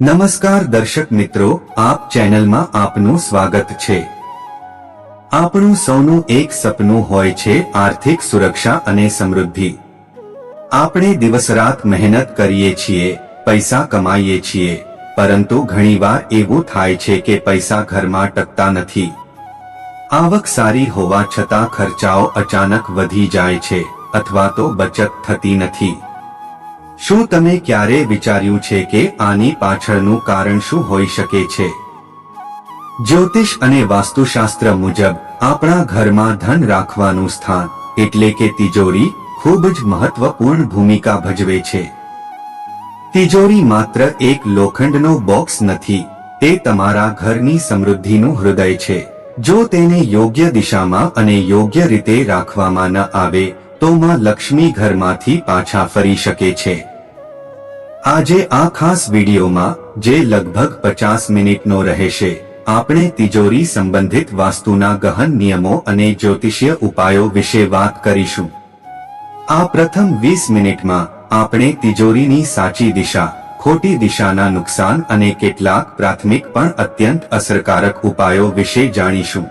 નમસ્કાર દર્શક મિત્રો, આપ ચેનલમાં આપનું સ્વાગત છે. આપણું સૌનું એક સપનું હોય છે આર્થિક સુરક્ષા અને સમૃદ્ધિ. આપણે દિવસ રાત મહેનત કરીએ છીએ, પૈસા કમાઈએ છીએ, પરંતુ ઘણીવાર એવું થાય છે કે પૈસા ઘરમાં ટકતા નથી. આવક સારી હોવા છતાં ખર્ચાઓ અચાનક વધી જાય છે, અથવા તો બચત થતી નથી. શું તમે ક્યારે વિચાર્યું છે કે આની પાછળનું કારણ શું હોઈ શકે છે? જ્યોતિષ અને વાસ્તુશાસ્ત્ર મુજબ, આપણા ઘરમાં ધન રાખવાનું સ્થાન, એટલે કે તિજોરી, ખૂબ જ મહત્વપૂર્ણ ભૂમિકા ભજવે છે. તિજોરી માત્ર એક લોખંડનો બોક્સ નથી, તે તમારા ઘરની સમૃદ્ધિનું હૃદય છે. જો તેને યોગ્ય દિશામાં અને યોગ્ય રીતે રાખવામાં ન આવે તો માં લક્ષ્મી ઘરમાંથી પાછા ફરી શકે છે. આજે આ ખાસ વિડીયોમાં, જે લગભગ પચાસ મિનિટનો રહેશે, આપણે તિજોરી સંબંધિત વાસ્તુના ગહન નિયમો અને જ્યોતિષીય ઉપાયો વિશે વાત કરીશું. આ પ્રથમ વીસ મિનિટમાં, આપણે તિજોરીની સાચી દિશા, ખોટી દિશાના નુકસાન અને કેટલાક પ્રાથમિક પણ અત્યંત અસરકારક ઉપાયો વિશે જાણીશું.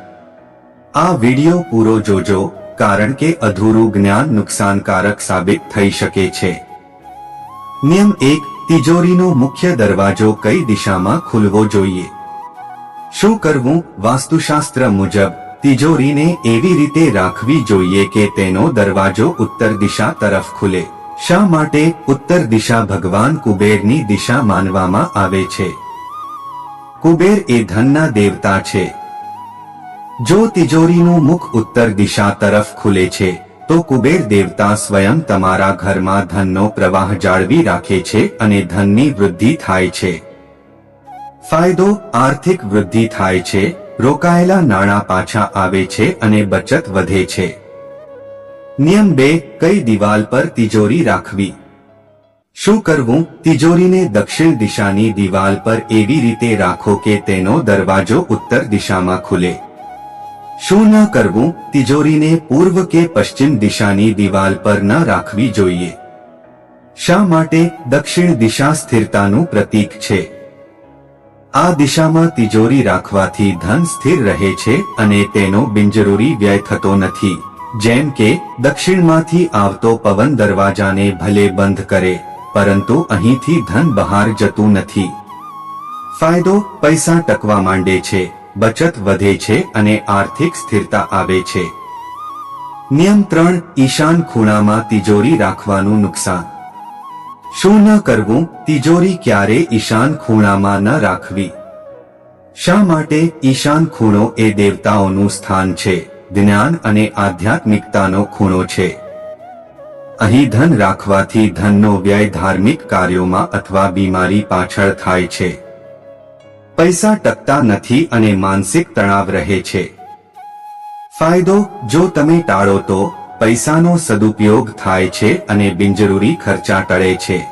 આ વિડિયો પૂરો જોજો કારણ કે અધૂરું જ્ઞાન નુકસાનકારક સાબિત થઈ શકે છે. નિયમ એક, તિજોરીનો મુખ્ય દરવાજો કઈ દિશામાં ખુલવો જોઈએ? શું કરવું? વાસ્તુશાસ્ત્ર મુજબ, તિજોરીને એવી રીતે રાખવી જોઈએ કે તેનો દરવાજો ઉત્તર દિશા તરફ ખુલે. શા માટે? ઉત્તર દિશા ભગવાન કુબેરની દિશા માનવામાં આવે છે. કુબેર એ ધનના દેવતા છે. જો તિજોરીનું મુખ ઉત્તર દિશા તરફ ખુલે છે, તો કુબેર દેવતા સ્વયં તમારા ઘરમાં ધનનો પ્રવાહ જાળવી રાખે છે અને ધનની વૃદ્ધિ થાય છે. ફાયદો આર્થિક વૃદ્ધિ થાય છે, રોકાયેલા નાણાં પાછા આવે છે અને બચત વધે છે. નિયમ બે, કઈ દિવાલ પર તિજોરી રાખવી? શું કરવું? તિજોરીને દક્ષિણ દિશાની દિવાલ પર એવી રીતે રાખો કે તેનો દરવાજો ઉત્તર દિશામાં ખુલે. શું ન કરવું? તિજોરીને પૂર્વ કે પશ્ચિમ દિશાની દિવાલ પર ન રાખવી જોઈએ. શા માટે? દક્ષિણ દિશા સ્થિરતાનું પ્રતીક છે. આ દિશામાં તિજોરી રાખવાથી ધન સ્થિર રહે છે અને તેનો બિનજરૂરી વ્યય થતો નથી. જેમ કે, દક્ષિણમાંથી આવતો પવન દરવાજાને ભલે બંધ કરે, પરંતુ અહીંથી ધન બહાર જતું નથી. ફાયદો? પૈસા ટકવા માંડે છે. બચત વધે છે અને આર્થિક સ્થિરતા આવે છે. નિયમ ત્રણ ઈશાન ખૂણામાં તિજોરી રાખવાનું નુકસાન. શું ન કરવું? તિજોરી ક્યારે ઈશાન ખૂણામાં ન રાખવી? શા માટે ઈશાન ખૂણો એ દેવતાઓનું સ્થાન છે? જ્ઞાન અને આધ્યાત્મિકતાનો ખૂણો છે. અહીં ધન રાખવાથી ધનનો વ્યય ધાર્મિક કાર્યોમાં અથવા બીમારી પાછળ થાય છે. પૈસા ટકતા નથી અને માનસિક તણાવ રહે છે. ફાયદો, જો તમે ટાળો તો, પૈસાનો સદુપયોગ થાય છે અને બિનજરૂરી ખર્ચા ટળે છે.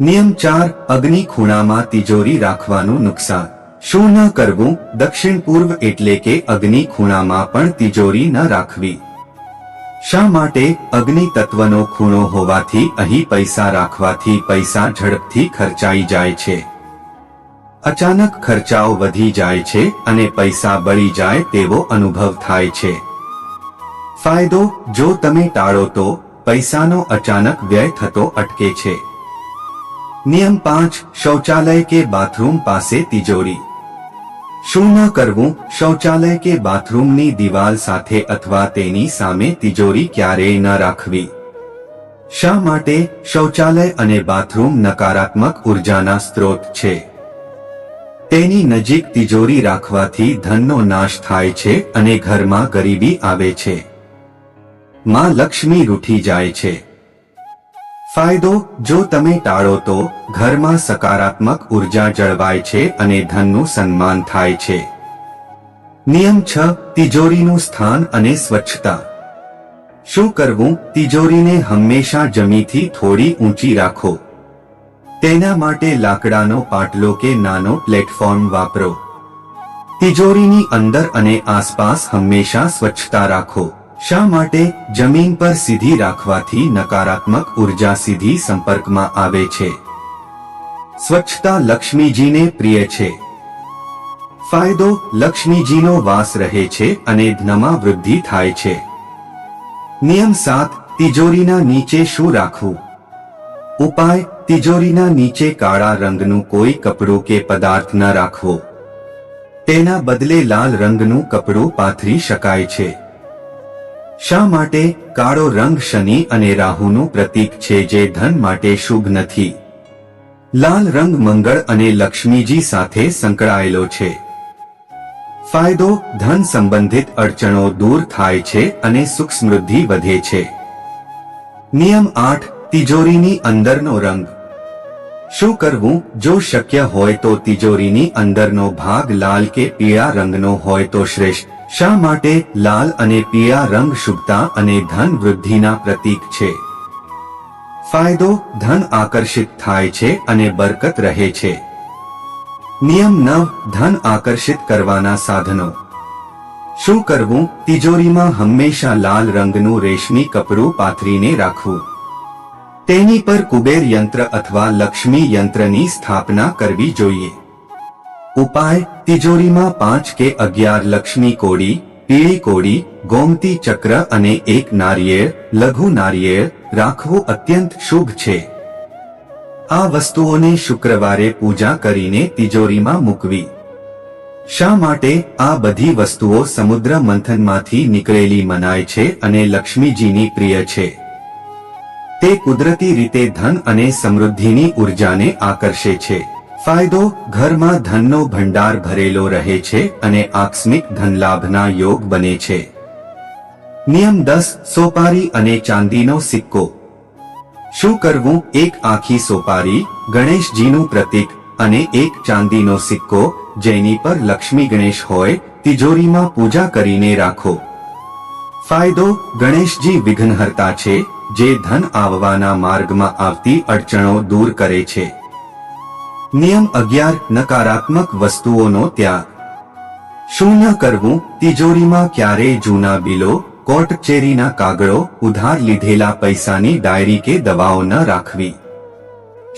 નિયમ ચાર, અગ્નિ ખૂણામાં તિજોરી રાખવાનું નુકસાન. શું ન કરવું? દક્ષિણ પૂર્વ એટલે કે અગ્નિ ખૂણામાં પણ તિજોરી ન રાખવી. શા માટે? અગ્નિ તત્વનો ખૂણો હોવાથી અહીં પૈસા રાખવાથી પૈસા ઝડપથી ખર્ચાઈ જાય છે. અચાનક ખર્ચાઓ વધી જાય છે અને પૈસા બળી જાય તેવો અનુભવ થાય છે. ફાયદો, જો તમે ટાળો તો, પૈસાનો અચાનક વ્યય થતો અટકે છે. નિયમ પાંચ, શૌચાલય કે બાથરૂમ પાસે તિજોરી. શું ન કરવું? શૌચાલય કે બાથરૂમની દિવાલ સાથે અથવા તેની સામે તિજોરી ક્યારેય ન રાખવી. શા માટે? શૌચાલય અને બાથરૂમ નકારાત્મક ઉર્જાના સ્ત્રોત છે. તેની નજીક તિજોરી રાખવાથી ધનનો નાશ થાય છે અને ઘરમાં ગરીબી આવે છે. માં લક્ષ્મી રૂઠી જાય છે. ફાયદો, જો તમે ટાળો તો, ઘરમાં સકારાત્મક ઊર્જા જળવાય છે અને ધનનું સન્માન થાય છે. નિયમ છ, તિજોરીનું સ્થાન અને સ્વચ્છતા. શું કરવું? તિજોરીને હંમેશા જમીથી થોડી ઊંચી રાખો. તેના માટે લાકડાનો પાટલો કે નાનો પ્લેટફોર્મ વાપરો. તિજોરીની અંદર અને આસપાસ હંમેશા સ્વચ્છતા રાખો. શા માટે? જમીન પર સીધી રાખવાથી નકારાત્મક ઊર્જા સીધી સંપર્કમાં આવે છે. સ્વચ્છતા લક્ષ્મીજીને પ્રિય છે. ફાયદો? લક્ષ્મીજીનો વાસ રહે છે અને ધનમાં વૃદ્ધિ થાય છે. નિયમ સાત, તિજોરીના નીચે શું રાખવું? ઉપાય, તિજોરીના નીચે કાળા રંગનું કોઈ કપડું કે પદાર્થ ન રાખવો તેના બદલે લાલ રંગનું કપડું પાથરી શકાય છે. શા માટે? કાળો રંગ શનિ અને રાહુનું પ્રતીક છે જે ધન માટે શુભ નથી. લાલ રંગ મંગળ અને લક્ષ્મીજી સાથે સંકળાયેલો છે. ફાયદો, ધન સંબંધિત અડચણો દૂર થાય છે અને સુખ સમૃદ્ધિ વધે છે. નિયમ આઠ તિજોરીની અંદરનો રંગ. શું કરવું? જો શક્ય હોય તો તિજોરીની અંદરનો ભાગ લાલ કે પીળા રંગનો હોય તો શ્રેષ્ઠ. શા માટે? લાલ અને પીળા રંગ શુભતા અને ધન વૃદ્ધિના પ્રતીક છે. ફાયદો? ધન આકર્ષિત થાય છે અને બરકત રહે છે. નિયમ નવ. ધન આકર્ષિત કરવાના સાધનો. શું કરવું? તિજોરીમાં હંમેશા લાલ રંગનું રેશમી કપડું પાથરીને રાખવું. તેની પર કુબેર યંત્ર અથવા લક્ષ્મી યંત્રની સ્થાપના કરવી જોઈએ. ઉપાય, તિજોરીમાં પાંચ કે અગિયાર લક્ષ્મી કોડી પીળી કોડી ગોમતી ચક્ર અને એક નારિયેળ, લઘુ નારિયેળ રાખવું અત્યંત શુભ છે. આ વસ્તુઓને શુક્રવારે પૂજા કરીને તિજોરીમાં મૂકવી. શા માટે આ બધી વસ્તુઓ સમુદ્ર મંથનમાંથી નીકળેલી મનાય છે અને લક્ષ્મીજીની પ્રિય છે? તે કુદરતી રીતે ધન અને સમૃદ્ધિની ઉર્જાને આકર્ષે છે. ફાયદો, ઘરમાં ધનનો ભંડાર ભરેલો રહે છે અને આકસ્મિક ધનલાભના યોગ બને છે. નિયમ દસ, સોપારી અને ચાંદીનો સિક્કો. શું કરવું? એક આખી સોપારી, ગણેશજીનું પ્રતીક અને એક ચાંદીનો સિક્કો, જેની પર લક્ષ્મી ગણેશ હોય, તિજોરીમાં પૂજા કરીને રાખો. ફાયદો, ગણેશજી વિઘ્નહર્તા છે જે ધન આવવાના માર્ગમાં આવતી અડચણો દૂર કરે છે. નિયમ અગિયાર, નકારાત્મક વસ્તુઓનો ત્યાગ. શું ન કરવું? તિજોરીમાં ક્યારેય જૂના બિલો કોર્ટચેરીના કાગળો, ઉધાર લીધેલા પૈસાની ડાયરી કે દવાઓ ન રાખવી?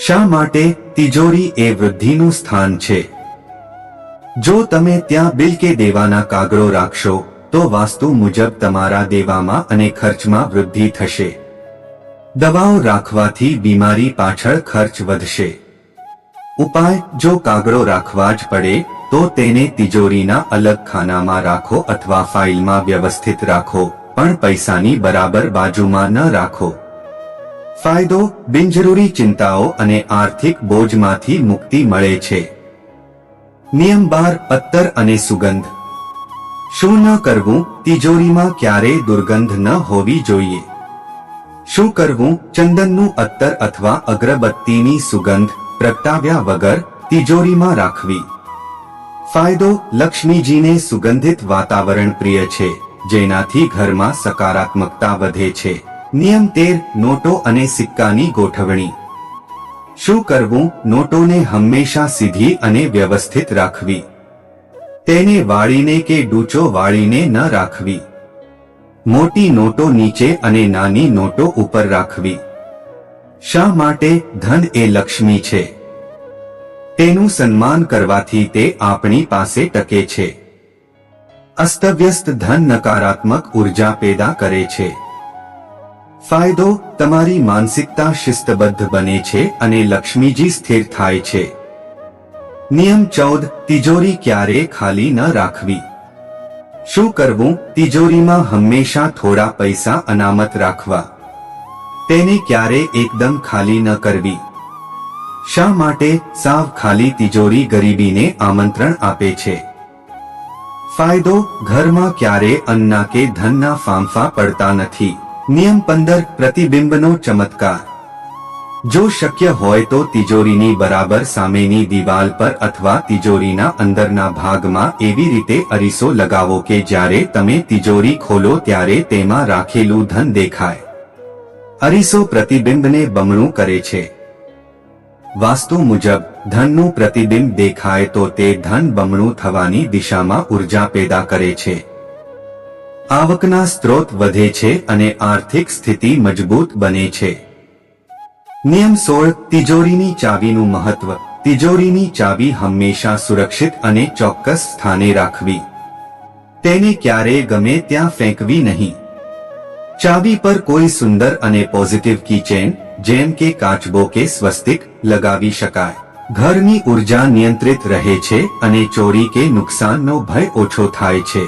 શા માટે તિજોરી એ વૃદ્ધિનું સ્થાન છે? જો તમે ત્યાં બિલ કે દેવાના કાગળો રાખશો, તો વાસ્તુ મુજબ તમારા દેવામાં અને ખર્ચમાં વૃદ્ધિ થશે. દવાઓ રાખવાથી બીમારી પાછળ ખર્ચ વધશે. ઉપાય, જો કાગળો રાખવા જ પડે, તો તેને તિજોરીના અલગ ખાનામાં રાખો અથવા ફાઇલમાં વ્યવસ્થિત રાખો, પણ પૈસાની બરાબર બાજુમાં ન રાખો. ફાયદો, બિનજરૂરી ચિંતાઓ અને આર્થિક બોજમાંથી મુક્તિ મળે છે. નિયમ બાર પત્તર અને સુગંધ. શું ન કરવું? તિજોરીમાં ક્યારેય દુર્ગંધ ન હોવી જોઈએ. શું કરવું? ચંદનનું અત્તર અથવા અગરબત્તીની સુગંધ પ્રગટાવ્યા વગર તિજોરીમાં રાખવી. ફાયદો, લક્ષ્મીજીને સુગંધિત વાતાવરણ પ્રિય છે, જેનાથી ઘરમાં સકારાત્મકતા વધે છે. નિયમ તેર, નોટો અને સિક્કાની ગોઠવણી. શું કરવું? નોટોને હંમેશા સીધી અને વ્યવસ્થિત રાખવી. તેને વાળીને કે ડૂચો વાળીને ન રાખવી. મોટી નોટો નીચે અને નાની નોટો ઉપર રાખવી. શા માટે ધન એ લક્ષ્મી છે? તેનું સન્માન કરવાથી તે આપણી પાસે ટકે છે. અસ્તવ્યસ્ત ધન નકારાત્મક ઊર્જા પેદા કરે છે. ફાયદો તમારી માનસિકતા શિસ્તબદ્ધ બને છે અને લક્ષ્મીજી સ્થિર થાય છે. નિયમ ચૌદ, તિજોરી ક્યારે ખાલી ન રાખવી. શું કરવું? તિજોરીમાં હંમેશા થોડા પૈસા અનામત રાખવા. તેને ક્યારે એકદમ ખાલી ન કરવી. શા માટે? સાવ ખાલી તિજોરી ગરીબીને આમંત્રણ આપે છે. ફાયદો? ઘરમાં ક્યારે અન્ના કે ધનના ફાંફા પડતા નથી. નિયમ પંદર, પ્રતિબિંબનો ચમત્કાર. જો શક્ય હોય તો તિજોરીની બરાબર સામેની દિવાલ પર અથવા તિજોરીના અંદરના ભાગમાં એવી રીતે અરીસો લગાવો કે જ્યારે તમે તિજોરી ખોલો ત્યારે તેમાં રાખેલું ધન દેખાય. અરીસો પ્રતિબિંબને બમણું કરે છે. વાસ્તુ મુજબ, ધનનું પ્રતિબિંબ દેખાય તો તે ધન બમણું થવાની દિશામાં ઊર્જા પેદા કરે છે. આવકના સ્ત્રોત વધે છે અને આર્થિક સ્થિતિ મજબૂત બને છે. નિયમ સોળ, તિજોરીની ચાવીનું મહત્વ. તિજોરીની ચાવી હંમેશા સુરક્ષિત અને ચોક્કસ સ્થાને રાખવી. તેને ક્યારેય ગમે ત્યાં ફેંકવી નહીં. ચાવી પર કોઈ સુંદર અને પોઝિટિવ કીચેન જેમ કે કાચબો કે સ્વસ્તિક, લગાવી શકાય. ઘરની ઊર્જા નિયંત્રિત રહે છે અને ચોરી કે નુકસાનનો ભય ઓછો થાય છે.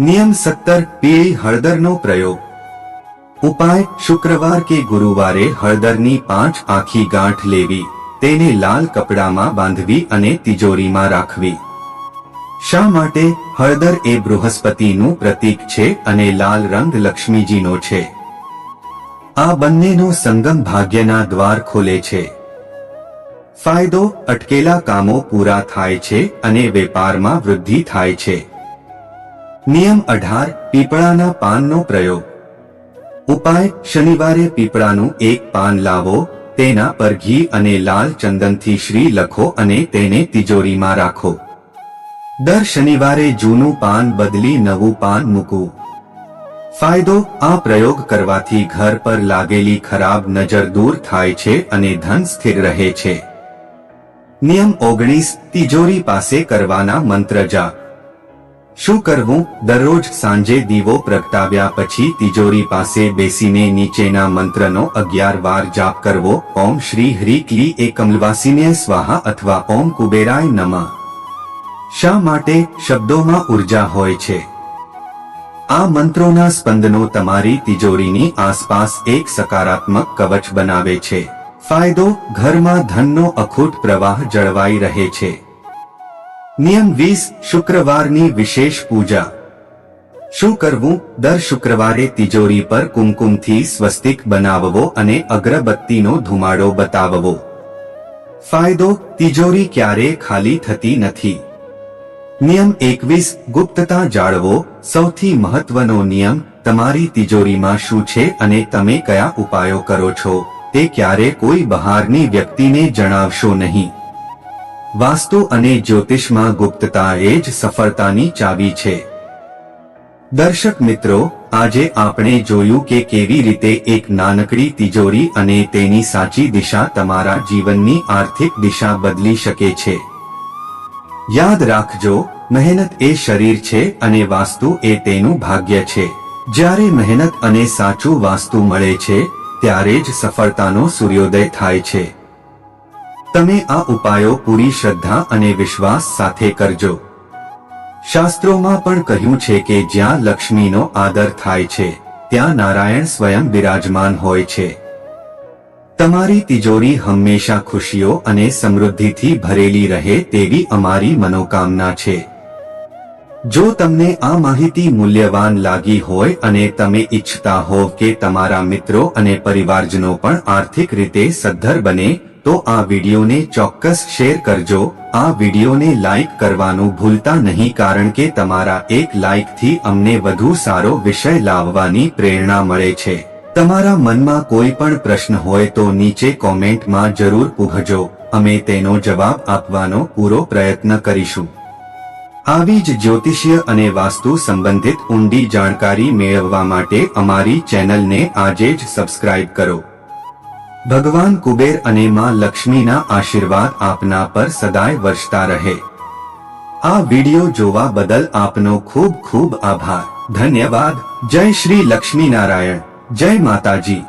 નિયમ સત્તર, પીળી હળદરનો પ્રયોગ. ઉપાય, શુક્રવાર કે ગુરુવારે હળદરની પાંચ આખી ગાંઠ લેવી, તેને લાલ કપડામાં બાંધવી અને તિજોરીમાં રાખવી. શા માટે? હળદર એ બૃહસ્પતિનું પ્રતીક છે અને લાલ રંગ લક્ષ્મીજીનો છે. આ બંનેનો સંગમ ભાગ્યના દ્વાર ખોલે છે. ફાયદો, અટકેલા કામો પૂરા થાય છે અને વેપારમાં વૃદ્ધિ થાય છે. નિયમ અઢાર, પીપળાના પાનનો પ્રયોગ. ઉપાય, શનિવારે પીપળાનું એક પાન લાવો, તેના પર ઘી અને લાલ ચંદનથી શ્રી લખો અને તેને તિજોરીમાં રાખો. દર શનિવારે જૂનું પાન બદલી નવું પાન મૂકવું. ફાયદો, આ પ્રયોગ કરવાથી ઘર પર લાગેલી ખરાબ નજર દૂર થાય છે અને ધન સ્થિર રહે છે. નિયમ ઓગણીસ, તિજોરી પાસે કરવાના મંત્ર જાપ. શું કરવું? દરરોજ સાંજે દીવો પ્રગટાવ્યા પછી તિજોરી પાસે બેસીને નીચેના મંત્રનો અગિયાર વાર જાપ કરવો. ઓમ શ્રી હરિ ક્લી એકમલવાસીને સ્વાહા અથવા ઓમ કુબેરાય નમઃ. શા માટે? શબ્દોમાં ઊર્જા હોય છે. આ મંત્રોના સ્પંદનો તમારી તિજોરીની આસપાસ એક સકારાત્મક કવચ બનાવે છે. ફાયદો? ઘરમાં ધનનો અખૂટ પ્રવાહ જળવાઈ રહે છે. નિયમ વીસ શુક્રવારની વિશેષ પૂજા. શું કરવું? દર શુક્રવારે તિજોરી પર કુમકુમથી સ્વસ્તિક બનાવવો અને અગરબત્તીનો ધુમાડો બતાવવો. ફાયદો? તિજોરી ક્યારેય ખાલી થતી નથી. નિયમ એકવીસ, ગુપ્તતા જાળવો. સૌથી મહત્વનો નિયમ, તમારી તિજોરીમાં શું છે અને તમે કયા ઉપાયો કરો છો, તે ક્યારે કોઈ બહારની વ્યક્તિને જણાવશો નહીં. વાસ્તુ અને જ્યોતિષમાં ગુપ્તતા એ જ સફળતાની ચાવી છે. દર્શક મિત્રો, આજે આપણે જોયું કે કેવી રીતે એક નાનકડી તિજોરી અને તેની સાચી દિશા તમારા જીવનની આર્થિક દિશા બદલી શકે છે. યાદ રાખજો, મહેનત એ શરીર છે અને વાસ્તુ એ તેનું ભાગ્ય છે. જ્યારે મહેનત અને સાચું વાસ્તુ મળે છે, ત્યારે જ સફળતાનો સૂર્યોદય થાય છે. તમે આ ઉપાયો પૂરી શ્રદ્ધા અને વિશ્વાસ સાથે કરજો. શાસ્ત્રોમાં પણ કહ્યું છે કે જ્યાં લક્ષ્મીનો આદર થાય છે, ત્યાં નારાયણ સ્વયં બિરાજમાન હોય છે. તમારી તિજોરી હંમેશા ખુશીઓ અને સમૃદ્ધિથી ભરેલી રહે તેવી અમારી મનોકામના છે. જો તમને આ માહિતી મૂલ્યવાન લાગી હોય અને તમે ઈચ્છતા હો કે તમારા મિત્રો અને પરિવારજનો પણ આર્થિક રીતે સદ્ધર બને તો આ વિડીયોને ચોક્કસ શેર કરજો. આ વિડીયોને લાઈક કરવાનું ભૂલતા નહીં કારણ કે તમારા એક લાઈકથી અમને વધુ સારો વિષય લાવવાની પ્રેરણા મળે છે. તમારા મનમાં કોઈ પણ પ્રશ્ન હોય તો નીચે કોમેન્ટમાં જરૂર પૂછજો. અમે તેનો જવાબ આપવાનો પૂરો પ્રયત્ન કરીશું. આવી જ જ્યોતિષ્ય અને વાસ્તુ સંબંધિત ઊંડી જાણકારી મેળવવા માટે અમારી ચેનલને આજે જ સબસ્ક્રાઇબ કરો. ભગવાન કુબેર અને માં લક્ષ્મીના આશીર્વાદ આપના પર સદાય વર્ષતા રહે. આ વિડિયો જોવા બદલ આપનો ખૂબ ખૂબ આભાર. ધન્યવાદ. જય શ્રી લક્ષ્મી નારાયણ જય માતાજી.